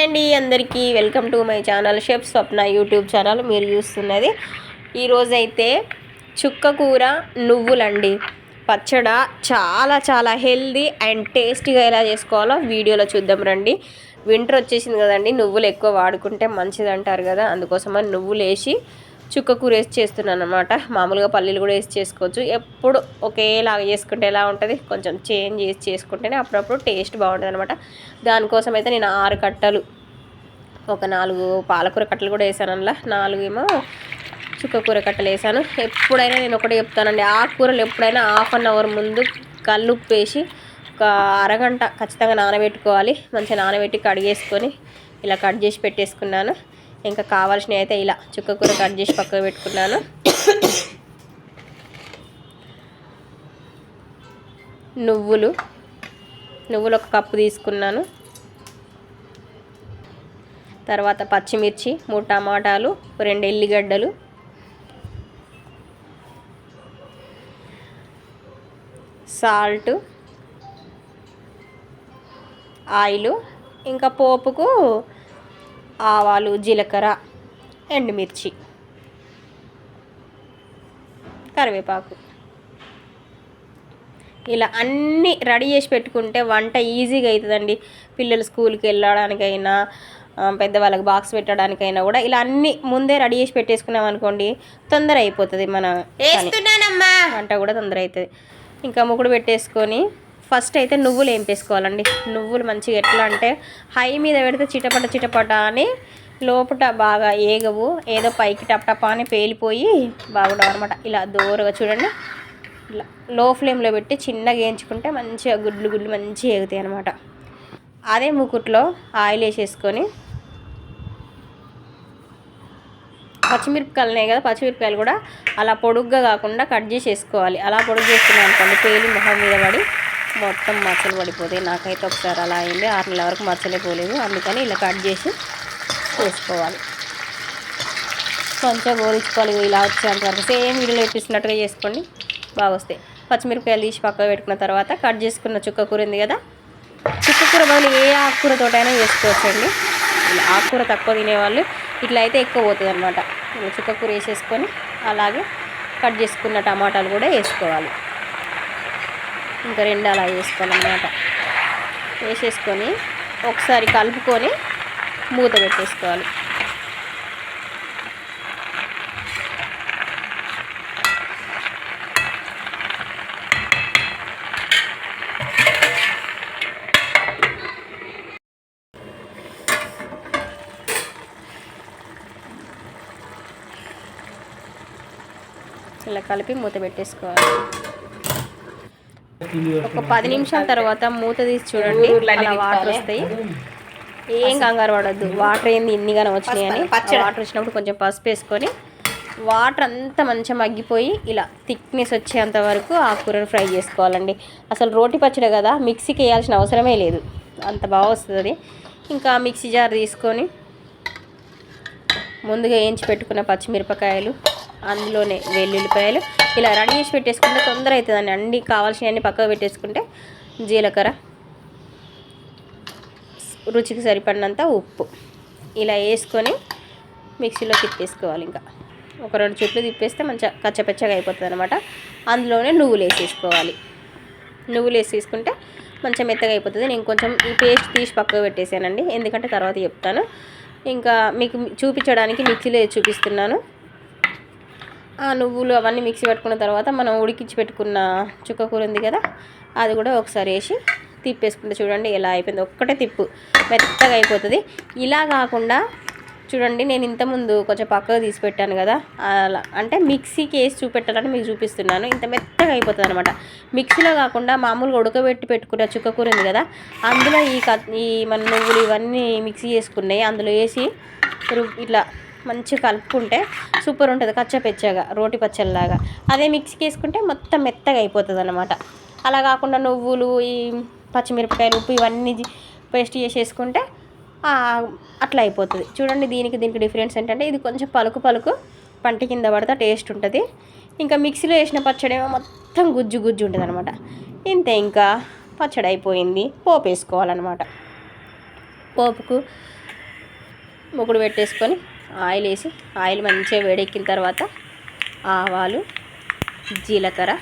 Hi అండి అందరికీ welcome to my channel chef Swapna YouTube channel. మీరు చూస్తున్నది ఈరోజైతే చుక్క కూర నువ్వులండి. పచ్చడ చాలా చాలా హెల్దీ అండ్ టేస్టీగా ఎలా చేసుకోవాలో వీడియోలో చూద్దాం రండి. వింటర్ వచ్చేసింది కదండి నువ్వులు ఎక్కువ వాడుకుంటే మంచిది అంటారు కదా అందుకోసమని నువ్వులు వేసి చుక్క కూర వేసి చేస్తున్నాను అనమాట మామూలుగా పల్లీలు కూడా వేసి చేసుకోవచ్చు. ఎప్పుడు ఒకేలాగా చేసుకుంటే ఎలా ఉంటుంది. కొంచెం చేంజ్ చేసి చేసుకుంటేనే అప్పుడప్పుడు టేస్ట్ బాగుంటుంది అనమాట దానికోసం అయితే నేను ఆరు కట్టలు ఒక నాలుగు పాలకూర కట్టలు కూడా వేసాను అందులో నాలుగు ఏమో చుక్క కూర కట్టలు వేసాను. ఎప్పుడైనా నేను ఒకటి చెప్తానండి ఆ కూరలు ఎప్పుడైనా హాఫ్ అన్ అవర్ ముందు కల్లుప్పు వేసి ఒక అరగంట ఖచ్చితంగా నానబెట్టుకోవాలి. మంచిగా నానబెట్టి కడిగేసుకొని ఇలా కట్ చేసి పెట్టేసుకున్నాను. ఇంకా కావాల్సినవి అయితే ఇలా చుక్క కూర కట్ చేసి పక్కకు పెట్టుకున్నాను. నువ్వులు నువ్వులు ఒక కప్పు తీసుకున్నాను. తర్వాత పచ్చిమిర్చి మూడు టమాటాలు రెండు ఎల్లిగడ్డలు. సాల్ట్ ఆయిల్ ఇంకా పోపుకు ఆవాలు జీలకర్ర ఎండుమిర్చి కరివేపాకు. ఇలా అన్నీ రెడీ చేసి పెట్టుకుంటే వంట ఈజీగా అవుతుందండి. పిల్లలు స్కూల్కి వెళ్ళడానికైనా పెద్దవాళ్ళకి బాక్స్ పెట్టడానికైనా కూడా ఇలా అన్నీ ముందే రెడీ చేసి పెట్టేసుకున్నాం అనుకోండి తొందర అయిపోతుంది మన. వంట కూడా తొందర అవుతుంది. ఇంకా ముకుడు పెట్టేసుకొని ఫస్ట్ అయితే నువ్వులు వేంపేసుకోవాలండి నువ్వులు మంచిగా ఎట్లా అంటే హై మీద పెడితే చిటపట చిటపట అని లోపట బాగా ఏగవు. ఏదో పైకి టపటప అని పేలిపోయి బాగుండవు అనమాట ఇలా దూరగా చూడండి. ఇలా లో ఫ్లేమ్లో పెట్టి చిన్నగా వేయించుకుంటే మంచిగా గుడ్లు గుడ్లు మంచిగా ఎగుతాయి అనమాట అదే మూకుట్లో ఆయిల్ వేసేసుకొని పచ్చిమిరపకాయలు ఉన్నాయి కదా పచ్చిమిరపకాయలు కూడా అలా పొడుగ్గా కాకుండా కట్ చేసి వేసుకోవాలి అలా పొడుగు చేసుకున్నాం అనుకోండి పేలి మొహం మీద పడి మొత్తం మచ్చలు పడిపోతాయి. నాకైతే ఒకసారి అలా అయింది. ఆరు నెలల వరకు మచ్చలే పోలేదు. అందుకని ఇలా కట్ చేసి వేసుకోవాలి కొంచెం గోరించుకోవాలి. ఇలా వచ్చేంత వరకు. సేమ్ వీడియోలో ఇప్పిస్తున్నట్టుగా చేసుకోండి. బాగా వస్తాయి. పచ్చిమిరపకాయలు తీసి పక్కకు పెట్టుకున్న తర్వాత కట్ చేసుకున్న చుక్క కూర ఉంది కదా? చుక్క కూర బదులు ఏ ఆకుకూరతోటైనా చేసుకోవచ్చండి. ఇలా ఆకుకూర తక్కువ తినేవాళ్ళు ఇట్లా అయితే ఎక్కువ పోతుంది అనమాట చుక్క కూర వేసేసుకొని అలాగే కట్ చేసుకున్న టమాటాలు కూడా వేసుకోవాలి. ఇంకా రెండు అలా వేసుకోవాలన్నమాట. వేసేసుకొని ఒకసారి కలుపుకొని మూత పెట్టేసుకోవాలి. ఇలా కలిపి మూత పెట్టేసుకోవాలి. ఒక పది నిమిషాల తర్వాత మూత తీసి చూడండి. అలా వాటర్ వస్తాయి. ఏం కంగారు పడద్దు. వాటర్ ఏంది? ఇన్నిగానే వచ్చినాయని వాటర్ వచ్చినప్పుడు కొంచెం పసుపు వేసుకొని వాటర్ అంతా మంచిగా మగ్గిపోయి ఇలా థిక్నెస్ వచ్చేంత వరకు ఆ కూరను ఫ్రై చేసుకోవాలండి. అసలు రోటి పచ్చడి కదా మిక్సీకి వేయాల్సిన అవసరమే లేదు. అంత బాగా వస్తుంది. ఇంకా మిక్సీ జార్ తీసుకొని ముందుగా వేయించి పెట్టుకున్న పచ్చిమిరపకాయలు అందులోనే వెల్లుల్లిపాయలు. ఇలా రెడీ చేసి పెట్టేసుకుంటే తొందర అవుతుందండి. అన్ని కావాల్సినవన్నీ పక్కకు పెట్టేసుకుంటే జీలకర్ర రుచికి సరిపడినంత ఉప్పు. ఇలా వేసుకొని మిక్సీలో తిప్పేసుకోవాలి ఇంకా. ఒక రెండు చుట్లు తిప్పేస్తే మంచిగా కచ్చపచ్చగా అయిపోతుంది అనమాట అందులోనే నువ్వులు వేసేసుకోవాలి. నువ్వులు వేసేసుకుంటే మంచిగా మెత్తగా అయిపోతుంది. నేను కొంచెం ఈ పేస్ట్ తీసి పక్కకు పెట్టేసానండి ఎందుకంటే తర్వాత చెప్తాను. ఇంకా మీకు చూపించడానికి మిక్సీలో చూపిస్తున్నాను. నువ్వులు అవన్నీ మిక్సీ పెట్టుకున్న తర్వాత మనం ఉడికించి పెట్టుకున్న చుక్క కూర ఉంది కదా అది కూడా ఒకసారి వేసి తిప్పేసుకుంటే చూడండి ఎలా అయిపోయింది. ఒక్కటే తిప్పు మెత్తగా అయిపోతుంది. ఇలా కాకుండా చూడండి నేను ఇంతకుముందు కొంచెం పక్కకు తీసి పెట్టాను కదా అలా అంటే మిక్సీకి వేసి చూపెట్టాలని మీకు చూపిస్తున్నాను. ఇంత మెత్తగా అయిపోతుంది అనమాట మిక్సీలో కాకుండా మామూలుగా ఉడకబెట్టి పెట్టుకున్న చుక్క కూర ఉంది కదా అందులో ఈ ఈ మన నువ్వులు ఇవన్నీ మిక్సీ చేసుకున్నాయి. అందులో వేసి ఇట్లా మంచిగా కలుపుకుంటే సూపర్ ఉంటుంది కచ్చపెచ్చగా రోటి పచ్చళ్ళలాగా. అదే మిక్సీకి వేసుకుంటే మొత్తం మెత్తగా అయిపోతుంది అనమాట అలా కాకుండా నువ్వులు ఈ పచ్చిమిరపకాయలు ఉప్పు ఇవన్నీ పేస్ట్ చేసేసుకుంటే అట్లా అయిపోతుంది. చూడండి దీనికి దీనికి డిఫరెన్స్ ఏంటంటే ఇది కొంచెం పలుకు పలుకు పంట కింద పడితే టేస్ట్ ఉంటుంది. ఇంకా మిక్సీలో వేసిన పచ్చడి ఏమో మొత్తం గుజ్జు గుజ్జు ఉంటుంది అనమాట ఇంతే ఇంకా పచ్చడి అయిపోయింది పోపు వేసుకోవాలన్నమాట. పోపుకు మొగుడు పెట్టేసుకొని ఆయిల్ వేసి ఆయిల్ మంచిగా వేడెక్కిన తర్వాత ఆవాలు జీలకర్ర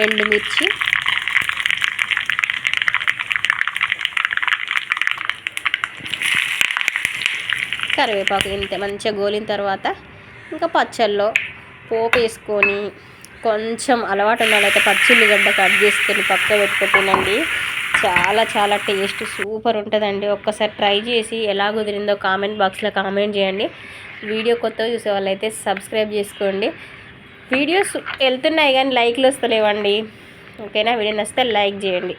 ఎండుమిర్చి కరివేపాకు ఇంత మంచిగా గోలిన తర్వాత ఇంకా పచ్చళ్ళలో పోపు వేసుకొని కొంచెం అలవాటు ఉన్న పచ్చిల్లిగడ్డ కట్ చేసుకొని పక్క పెట్టుకొని తినండి చాలా చాలా టేస్ట్ సూపర్ ఉంటుందండి. ఒక్కసారి ట్రై చేసి ఎలా కుదిరిందో కామెంట్ బాక్స్లో కామెంట్ చేయండి. వీడియో కొత్తగా చూసే వాళ్ళైతే సబ్స్క్రైబ్ చేసుకోండి. వీడియోస్ వెళ్తున్నాయి కానీ లైక్లు వస్తలేవండి. ఓకేనా? వీడియో నచ్చితే లైక్ చేయండి.